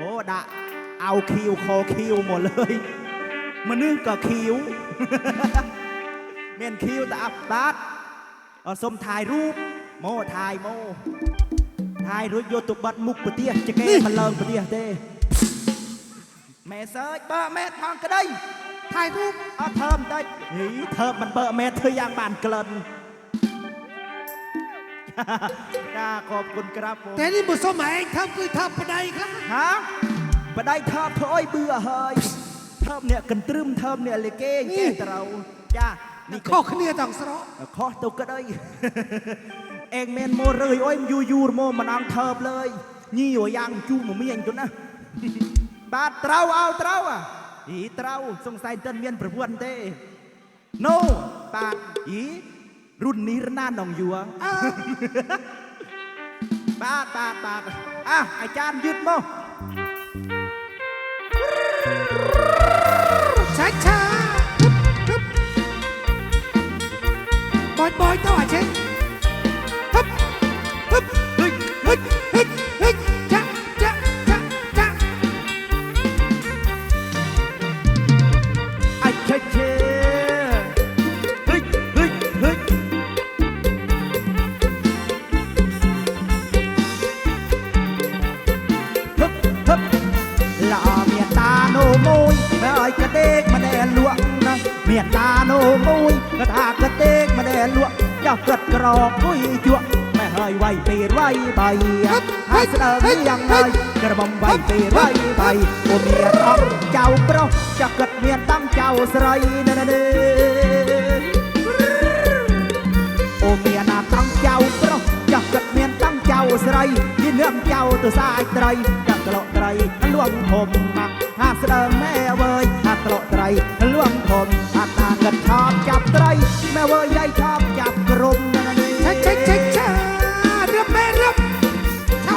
อ้ดะเอาคิวคอคิวหมดเลยมันนึกก็คิวเมนคิวแต่อับบาสเอาสมถ่ายรูป โมถ่ายโมถ่ายรูปโยตุบัตมุกปะเตียจะแกมันเลิงปะเตียเด้แม่เซยเบอร์แม่ทองก็ได้ถ่ายรูปเอาเทิมได้หีเทิมมันเบอร์แม่เธออย่างบานเกลิน จ้าขอบคุณครับผมแต่นี่บุสมัยทำคือทำปะไดครับฮะมาได้เทิมเธอโอ้ยเบื่อเฮ้ยเทิมเนี่ยกันตรึมเทิมเนี่ยเลยเก้งเก้งแต่เราจ้านี่ข้อเคลียร์ต่างสระขอตุกก็ได้เองเมนโมเลยโอ้ยมยูยูโมมันอังเทิมเลยนี่อยู่ยังจูมันไม่ยังจุนนะบาดเต้าเอาเต้าอะอีเต้าสงสัยเต้นเมียนประพวนเต้โนบาดอี รุ่นนี้ระนาดนองยัว อ่า บาดบาดบาดอ่ะอาจารย์ยึดโม ช้าช้าฮึบฮึบบอยบอยต่อเช็ค ដើមយ៉ាងហើយក្របំវៃពីរៃបៃពុំមានអង្គចៅប្រុសចាក់គិតមានតាំងចៅស្រីណែណែអូមានអាតាំងចៅប្រុសចាស់គិតមានតាំងចៅស្រីមាននាងចៅទៅសាយត្រីចាក់ក្លោកត្រីលួងធំមកអាស្ដើមែវើយអាក្លោកត្រីលួងធំអាតាគិតឆប់ចាប់ត្រីមែវើយយាយឆប់ចាប់ក្រុមណែណែឆេឆេឆេឆេ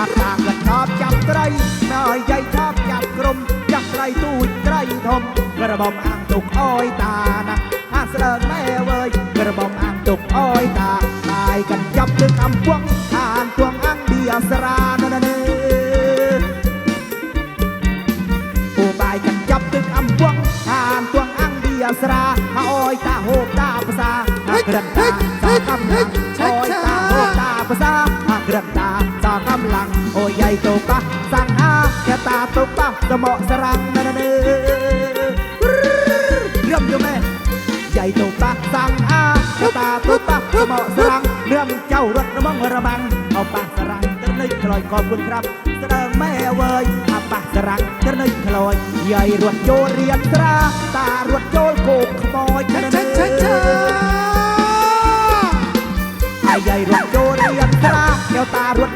អាខាងកណ្ដប់ចាប់ត្រីណយយាយថប់ចាប់ក្រុមចាប់ត្រីទូចត្រីធំក្របំអាំងទុកអយតាណាអាស្រើម៉ែវើយក្របំអាំងទុកអយតាតាយកញ្ចប់ទឹកអំពងអានទួងអាំងពីអស្រាណណេអូបាយកញ្ចប់ទឹកអំពងអានទួងអាំងពីអស្រាអយតាហូបតាភាសាអាក្រឹតតាសាកំណាអយតាហូបតាភាសាអាក្រឹតតា โอ้ยใหญ่โตปะสั่งอาแค่ตาโตปะสมอสรังนั่นน่ะเด้อเรื่องอยู่แม่ใหญ่โตปะสั่งอาแค่ตาโตปะสมอสรังเรื่องเจ้ารถระมังระมังเอาปากสรังตะนึกคลอยขอบคุณครับแสดงแม่เว้ยเอาปากสรังตะนึกคลอยใหญ่รวดโยเรียนตราตารวดโยโกกขโมยช้าช้าช้าช้าไอ้ใหญ่รวดโจรเรียนตราแก้วตารวด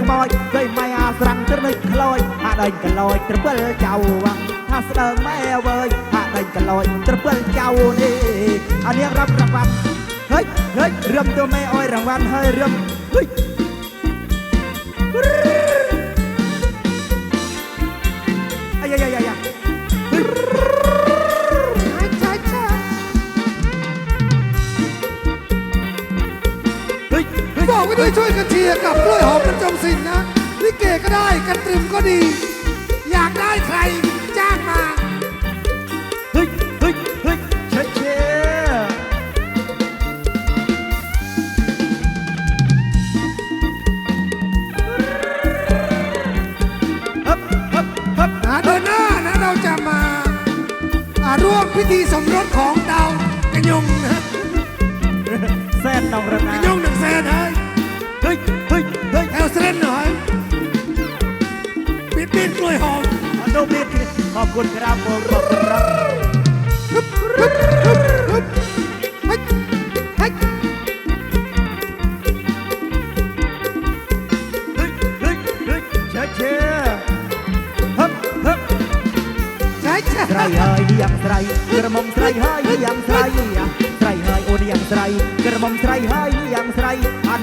ខ្មោចស្ដីម៉ែអាស្រាំងត្រនឹកខ្លោចអាដេញក្លោចត្រពិលចៅវាំងថាស្ដើងម៉ែវើយអាដេញក្លោចត្រពិលចៅនេះអានាងរាប់រង្វាន់ហេយហេយរឹមទៅម៉ែអើយរង្វាន់ហើយរឹមហេយ ด้วยช่วยกันเชียร์กับกล้วยหอมบรรจงศิลป์นะลิเกก็ได้กันตรึมก็ดี อยากได้ใครจ้างมาเฮ้ยเฮ้ยเฮ้ยเชี่ยเชี่ยฮึบฮึบฮึบนะเดือนหน้านะเราจะมาอ่าร่วมพิธีสมรสของดาวกระยงนะแซนนองระกนาระยงหนึ่งแสนเฮ้ยเฮ้ยเฮ้ย เฮ้ย แถวเส้นหน่อยปิดปิดกล้วยหอม อนุบิดขอบคุณครับผมขอบคุณครับ ฮึบฮึบฮึบฮึบเฮ้ยเฮ้ย เฮ้ยเฮ้ยเฮ้ยเชี่ยเชี่ยฮึบฮึบ ใช่ใช่ ไตรเฮย ើយ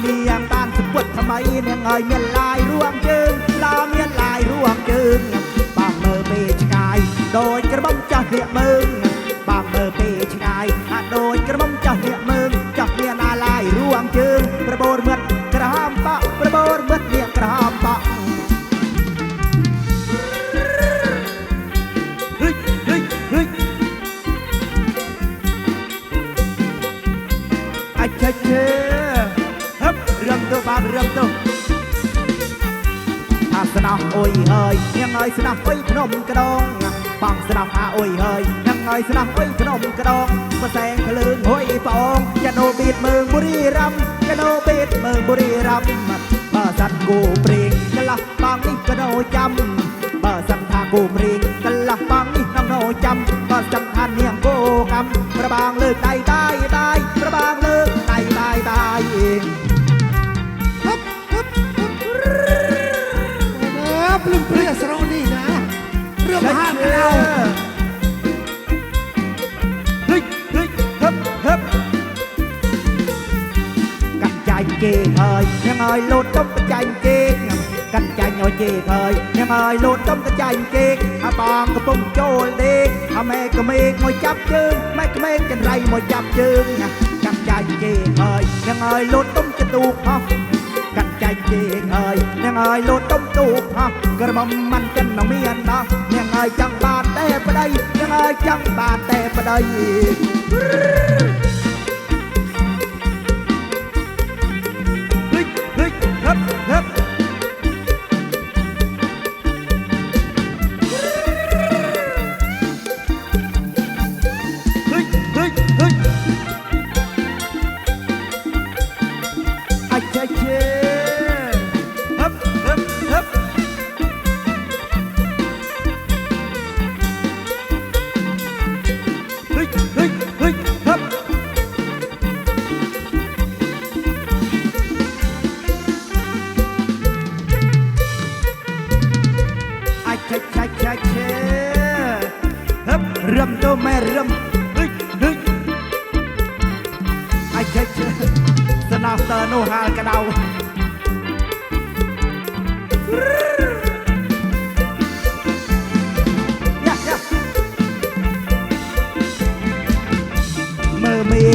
នាងបានសពុតថ្មីនាងឲ្យមានឡាយរួមជើងឡើមានឡាយរួមជើងបានមើលពេលឆ្ងាយដោយក្របំចាស់រៀកមើងបានមើលពេល ស្នោអុយហើយញ៉ាំហើយស្នោអុយភ្នំក្ដងបងស្នោអាអុយហើយញ៉ាំហើយស្នោអុយភ្នំក្ដងប្រសែងភ្លើងហុយប្រអងយ៉ាណូបៀតមើងបុរីរាំយ៉ាណូបៀតមើងបុរីរាំបើសັດគូព្រៀងកន្លះបងនេះក៏ដូចាំបើសັດថាគូព្រៀងកន្លះបងនេះនំដូចាំបើចាំថានាងគូកម្មប្របងលើដៃដៃដៃ ខ្ញុំឲ្យលូតចំកញ្ចាញ់គេខ្ញុំកញ្ចាញ់ឲ្យជេឃើញខ្ញុំឲ្យលូតចំកញ្ចាញ់គេអាបងកំពុងចូលដេកអាម៉ែក្មេកមកចាប់ជើងម៉ែក្មេកចន្ទ្រៃមកចាប់ជើងណាកញ្ចាញ់ជេឃើញខ្ញុំឲ្យលូតចំចទូកអស់កញ្ចាញ់ជេឃើញខ្ញុំឲ្យលូតចំទូកអស់ក្រមុំមិនចិននឹងមានដោះខ្ញុំឲ្យចង់បានតែប្តីខ្ញុំឲ្យចង់បានតែប្តី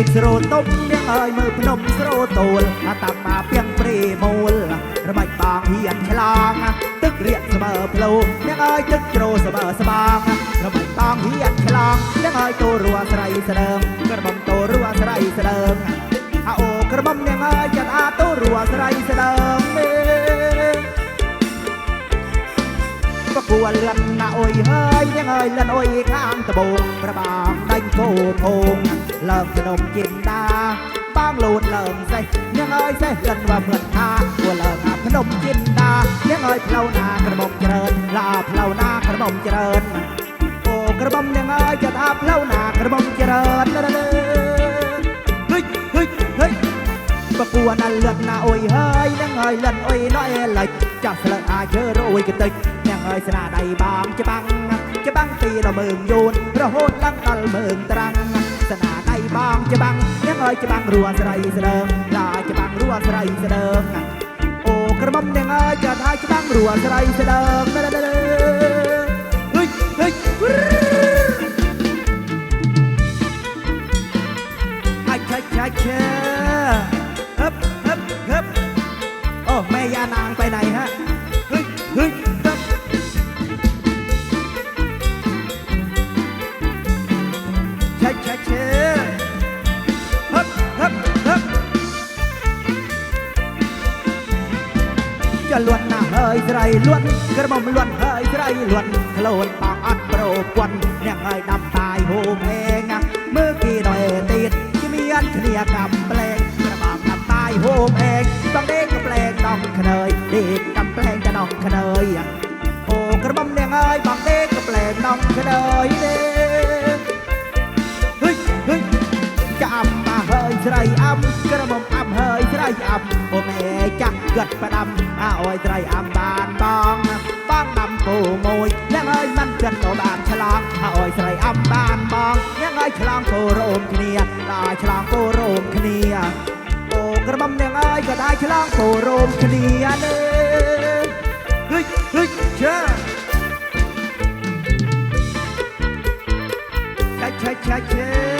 កស្រទប់ទៀងហើយមើលភ្នំស្រទូលអាតាបាពីងព្រេមូលរបាច់បងហ៊ានឆ្លងទឹករាកស្មើផ្លូទៀងហើយទឹកជ្រោស្មើស្បាងរបាច់បងហ៊ានឆ្លងទៀងហើយតូរួស្រ័យស្ដើងក្របំតូរួស្រ័យស្ដើងអាអូក្របំទៀងហើយចាត់អាតូរួស្រ័យស្ដើងមេ គួរលឿនណាអុយហើយទាំងអើយលឿនអុយខាងត្បូងប្របងដេញគោធំលើកជំនុំគិនដាបងលូនលើមសេះទាំងអើយសេះលឿនវាមិនថាគួរលើកអាភ្នំគិនដាទាំងអើយផ្លូវណាក្រមុំច្រើនឡាផ្លូវណាក្រមុំច្រើនអូក្រមុំទាំងអើយចិត្តអាផ្លូវណាក្រមុំច្រើនហិចហិចហិចបកួរណាលឿនណាអុយហើយទាំងអើយលឿនអុយណ້ອຍលិចចាស់ស្លើអាយើរួយកតិច เลิกอาขนมจินดายังไงเพลานากระบอกเจริญลาเพลานากระบอกเจริญ โอกระบำยังไงจะทาเพลานากระบอกเจริญเด้อเด้อเด้อ เฮ้ยเฮ้ยเฮ้ยประกวดนั่นเลือดนาโอ้ยเฮ้ยนั่งเอ้ยเลือดโอ้ยน้อยเลยจะสละอาเชอโรยกันตึกยังเอ้ยสนาใดบางจะบังจะบังตีเราเมืองโยนระโหดลังตัลเมืองตรังสนาใดบางจะบังยังเอ้ยจะบังรัวสไรเสดิงล ក្រៃលួនក្រមុំលួនហើយក្រៃលួនខ្លួនបងអត់ប្រពន្ធអ្នកហើយដាំតាយហូមអេងាមើលគេដល់ទៀតគេមានគ្នាកំប្លែងក្របងដាំតាយហូមអេងបងដេកកំប្លែងដល់ខ្នើយដេកកំប្លែងដល់ខ្នើយអូក្រមុំអ្នកហើយបងដេកកំប្លែងដល់ខ្នើយទេហិចហិចចាំមកហើយស្រីអាំក្រមុំអាំហើយស្រីអាំអូមអេចាស់គាត់ផ្ដាំអើឲ្យស្រីអាំ យស្រីអំបានបងអ្នកឲ្យឆ្លងគោរោមគ្នាដល់ឆ្លងគោរោមគ្នាអូក្រមុំអ្នកឲ្យក៏ដែរឆ្លងគោរោមគ្នានេះហិចហិចចាឆាឆាឆាឆា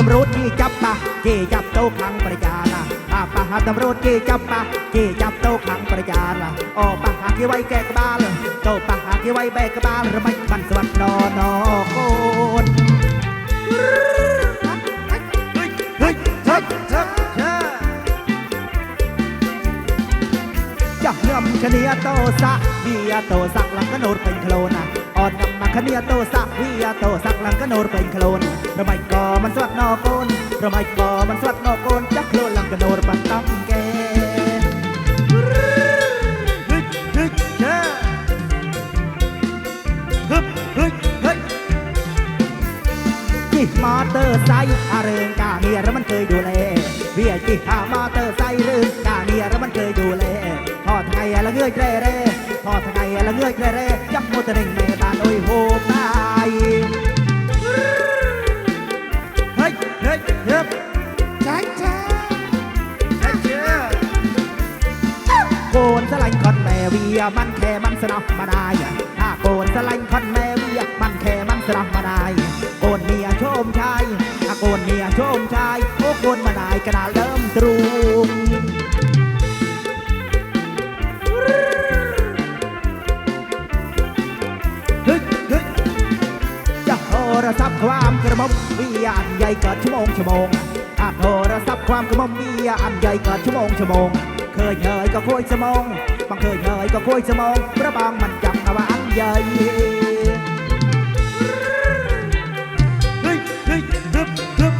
ตำรวจที่จับปะเจจับโต๊ะขังประจานะอาปะหาตำรวจที่จับปะเจจับโต๊ะขังประจานะออปะหากี่ไว้แกกบาลโตปะหากี่ไว้แบกกบาลระไม่มันสวัสดนอนอโกนจับเนื่อมคเนียโตสะเวียโตสักหลังกระโนดเป็นโคลนอะ อ่อนนำมาคเนียโตสะเวียโตสักลังกโนดเป็นโคลนระไม่ก่อมันสวัดนอโกนระไม่ก่อมันสวัดนอโกนจับโคลนลังกโนดปันตั้งแกฮ้ยเฮ้ยเฮ้ยเฮ้ยเฮ้ยเฮ้ยจิมอเตอร์ไซค์อาเริงกาเมียแล้วมันเคยดูแลเวียจิหามอเตอร์ไซค์เริงกาเมียแล้วมันเคยดูแลพอทางไงละเงยแร่แร่พอทางไงละเงยแร่แร่จับโมตะเร่งแม่บ้านโอ้ย ตายเฮ้ยเฮ้ยเฮ้ยช้าช้าโกนสลังคอนแมเวียมันแค่มันสนับมาได้ถ้าโกนสลังคอนแม่เวียมันแค่มันสนับมาได้โกนเมียโชมชายถ้าโกนเมียโชมชายโอ้โกนมาได้กระดาเริ่มตรู รศัพท์ความกระหม่อมวิอันใหญ่เกิดชั่วโมงชั่วโมงถ้าโทรศัพท์ความกระหม่อมวิอันใหญ่เกิดชั่วโมงชั่วโมง เคยเงยก็คุยสมองบางเคยเงยก็คุยสมองพระบางมันจังเอาว่าอันใหญ่เฮ้ยเฮ้ยฮึบฮึบ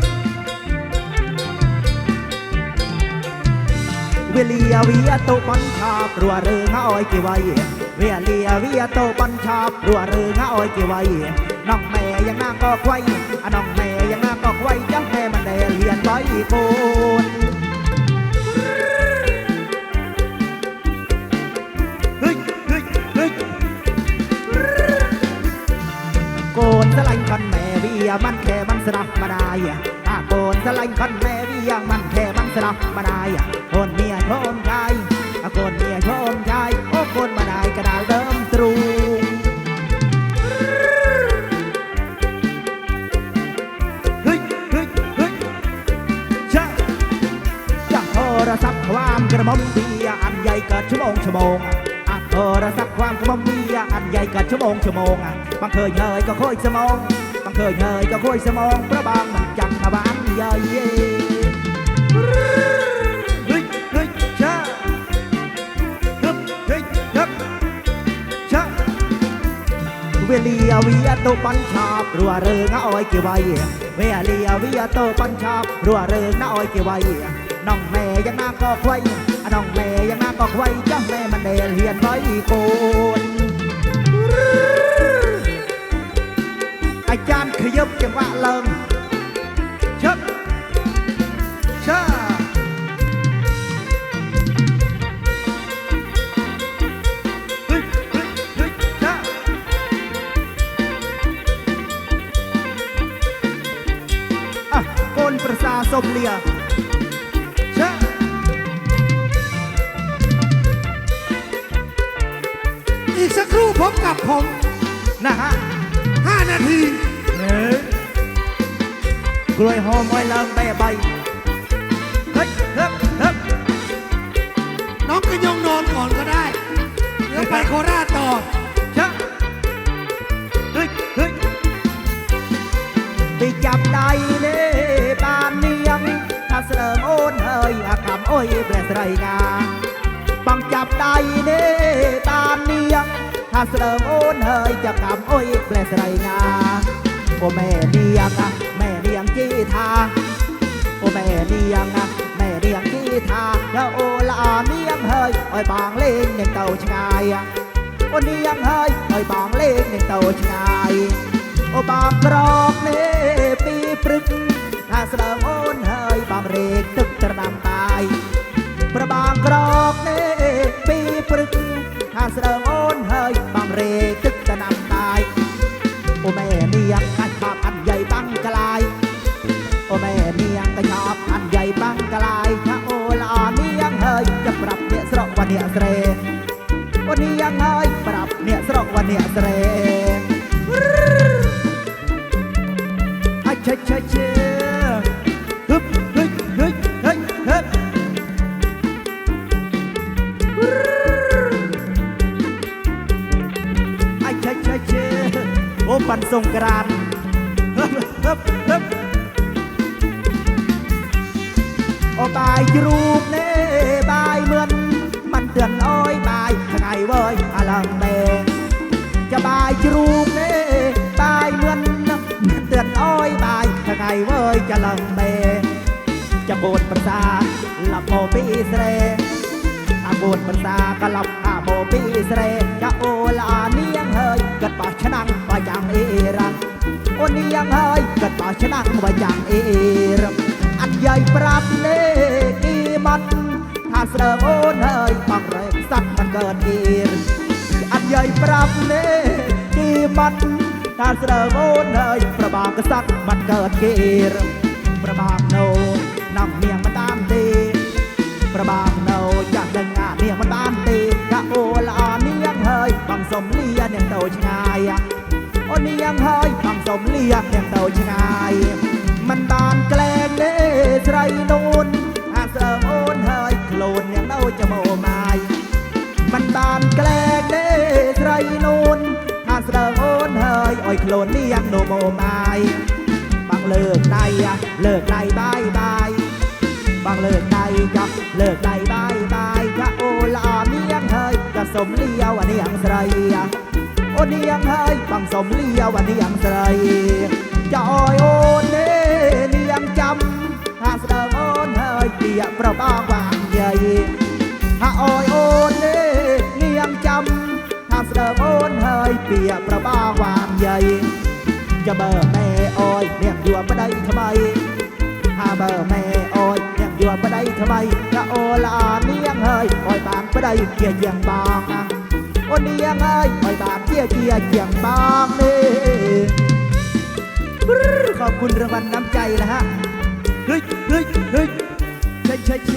เวลียวิยโตมันชาบรัวเรืองอ้อยกี่ไว้เวียเลียเวียโตบัญชาบรัวเรืองอ้อยกี่ไว้น้องแม่ ยังนาก็ไว้อะน้องแม่ยังนาก็ไว้จังแม่มันได้เรียนไว้โกนเฮ้ยเฮ้ยเฮ้ยโกนสลังคันแม่เวียมันแค่มันสนับมาได้ถ้าโกนสลังคันแม่เวียมันแค่มันสนับมาได้โคนเมียโคนชายโคนเมียโคน ม่อมเบียอันใหญ่เกิดชั่วโมงชั่วโมงอะโทรศัพท์ความกระม่อมเบียอันใหญ่เกิดชั่วโมงชั่วโมงอะบางเคยเงยก็ค่อยสมองบางเคยเงยก็ค่อยสมองพระบางมันจังมาบานใหญ่เฮ้ยเฮ้ยชะฮึบเฮ้ยฮึบชะเวลียวิยโตปัญชาบรัวเริงอ้อยเกี่ไว้เวลียวิยโตปัญชาบรัวเริงน้อยกี่ไว้ น้องแม่ยังนาก็ไว้น้องแม่ยังนาก็ไว้จ้าแม่มันเดลเฮียนไว้โกนอาจารย์ขยบจังหวะเลิงชับชาโกนประสาสมเลีย พบกับผมนะฮะ5นาทีเนื้กล้วยหอมอ้อยเลิงใบใบเฮ้ยเฮ้ยเฮ้ยน้องกระยงนอนก่อนก็ได้เดี๋ยวไปโคราชต่อชะเฮ้ยเฮ้ยไปจับได้เน่บ้านเนียงถ้าเสริมโอนเฮ้ยอากำอ้อยแปลสไรงาบังจับได้เน่บ้านเนียง អាស្លើមអូនហើយចាក់កាំអុយផ្លែស្រីណាអូមែនាងណាមែនាងជីថាអូមែនាងណាមែនាងជីថាដល់អូលានាងហើយឲ្យបងលេងនឹងទៅឆ្ងាយអូនាងហើយឲ្យបងលេងនឹងទៅឆ្ងាយអូបងក្រកនេះពីព្រឹកអាស្លើមអូនហើយបងរេកទឹកត្រដាំបាយប្របងក្រកនេះពីព្រឹកថាស្រើអូនហើយ าชายโอบางกรอกเนปีปรึกถ้าเสดงโอนเฮยบางเรกตึกตระนำตาย ประบางกรอกเนปีปรึกถ้าเสดงโอนเฮยบางเรกตึกตระนำตาย โอแม่เนียงอันภาพอันใหญ่บังกลาย โอแม่เนียงก็ชอบอันใหญ่บังกลายถ้าโอลาเนียงเฮยจะปรับเนี่ยสระวันเนี่ยเสรวันนี้ยังเฮยปรับเนี่ยสระวันเนี่ยเสรอะเชเชเช យវើយច្រឡំមេចបួនប្រសាលបោពីស្រេអាបួនប្រសាកឡប់អាបោពីស្រេចាអូលានាងហើយកត់បោះឆ្នាំងបើយ៉ាងអេរ៉ាអូននាងហើយកត់បោះឆ្នាំងបើយ៉ាងអេរ៉ាអត់យាយប្រាប់លេគីមាត់ថាស្រើអូនហើយបងរែកសັດមិនកើតអេរអត់យាយប្រាប់លេគីមាត់ តាស្រើវូនអើយប្របាកស័កបាត់កើតគេប្របាកណូនំនាងមិនបានទេ ប្របាកណូចាស់ដឹងអានាងមិនបានទេកាអូល្អនាងហើយបងសុំលានាងទៅឆ្ងាយអូនាងហើយបងសុំលានាងទៅឆ្ងាយមិនបានក្លែងទេស្រីនូនអាស្រើវអូនហើយខ្លួននាងនៅចមោម៉ាយមិនបានក្លែងទេស្រីនូន เนียงมันบ้าโอลาเนียงเฮยบางสมเลียเนียงโตชงายอะโอเนียงเฮยบางเลียเนียงโตชงายบานแกล้งเด้ไรนูนอาเสริมโอนเฮยโคลนเนียงเน่าจะโมไมายมันบานแกล้งเด้ไรนูนอาเสริมโอนเฮยอ้อยโคลนเนียงโนโมไมายบางเลิกในอะเลิกในบายบายบางเลิกใดจะเลิกใดบายบาโอลาเนียงเฮยเลียวอันเนียงสไรโอเนี อนเปียประบางวางใหญ่จะเบอร์แม่ออยเนี่ยอยู่บ่ได้ทำไมหาเบอร์แม่โอ้ยยังอยู่บ่ได้ทำไมละโอลาเนียงเฮยโอ้ยบานบ่ได้เกียเยียงบางอะโอเนียงเฮยโอ้ยบานเกียเกียเยียงบางนี่ขอบคุณรางวัลน้ำใจนะฮะเฮ้ยเฮ้ยเฮ้ยเชยเชยเช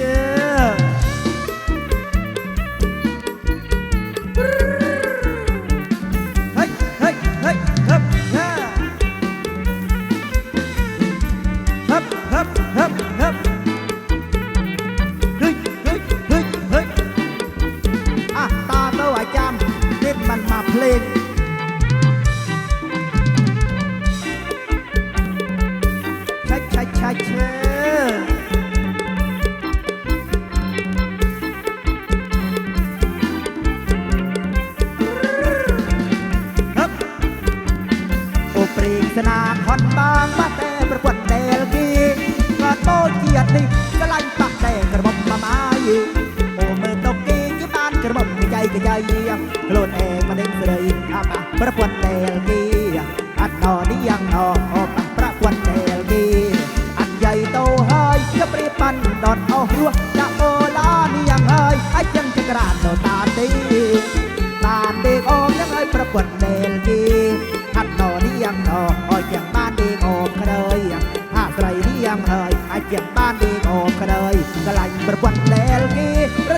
กกระใจกระใจโลนเองมาเด้งเสยอาปะประกวดเดลกีอัดนอนี่ยังนอออกปะประกวดเดลกีอันใหญ่โตเฮยจะปรีปันดอนเอาหัวจะโอลานี่ยังเฮยไอ้ยังจะกระดานโนตาตีตานเด็กออกยังไงประกวดเดลกีทัดน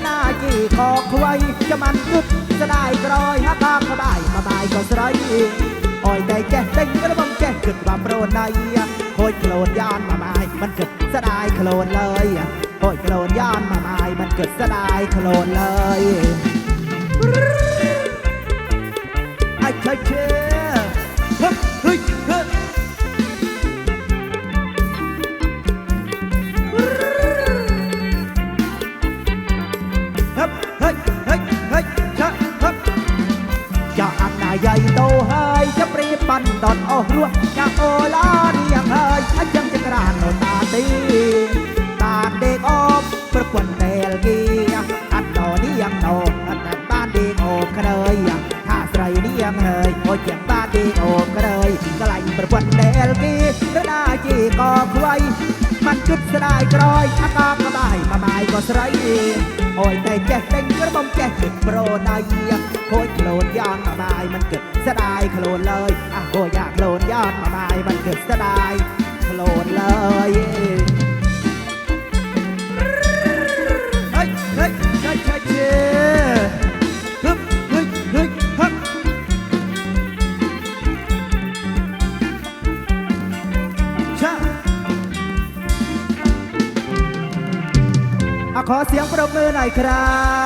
อนี่ยังนออ้อยจียงบ้านเด็กออกกระเดยหายลอยห้านเด็กออกกระเดยกะไลประกกีระนาจีคอควายจะมันยุดจะได้กรอยฮักข้างมาบายมาบายก็สไลอ้อยได้แก่เต็งกระบังแก่กึดความโปรนในโคยโคลนยานมาบายมันเกิดสะได้โคลนเลยโคยโคลนยานมาบายมันเกิดสะได้โคลนเลย ប្រវត្តិដែលគេរដាជាកខ្វៃมันគិតស្ដាយក្រោយអាកកបាយបបាយក៏ស្រីអើយតែចេះដេញក្របំចេះគិតប្រដៃហូចខ្លួនយ៉នបបាយมันគិតស្ដាយខ្លួនលើយអះហូចអាខ្លួនយ៉នបបាយมันគិតស្ដាយខ្លួនលើយ ขอเสียงปรบมือหน่อยครับ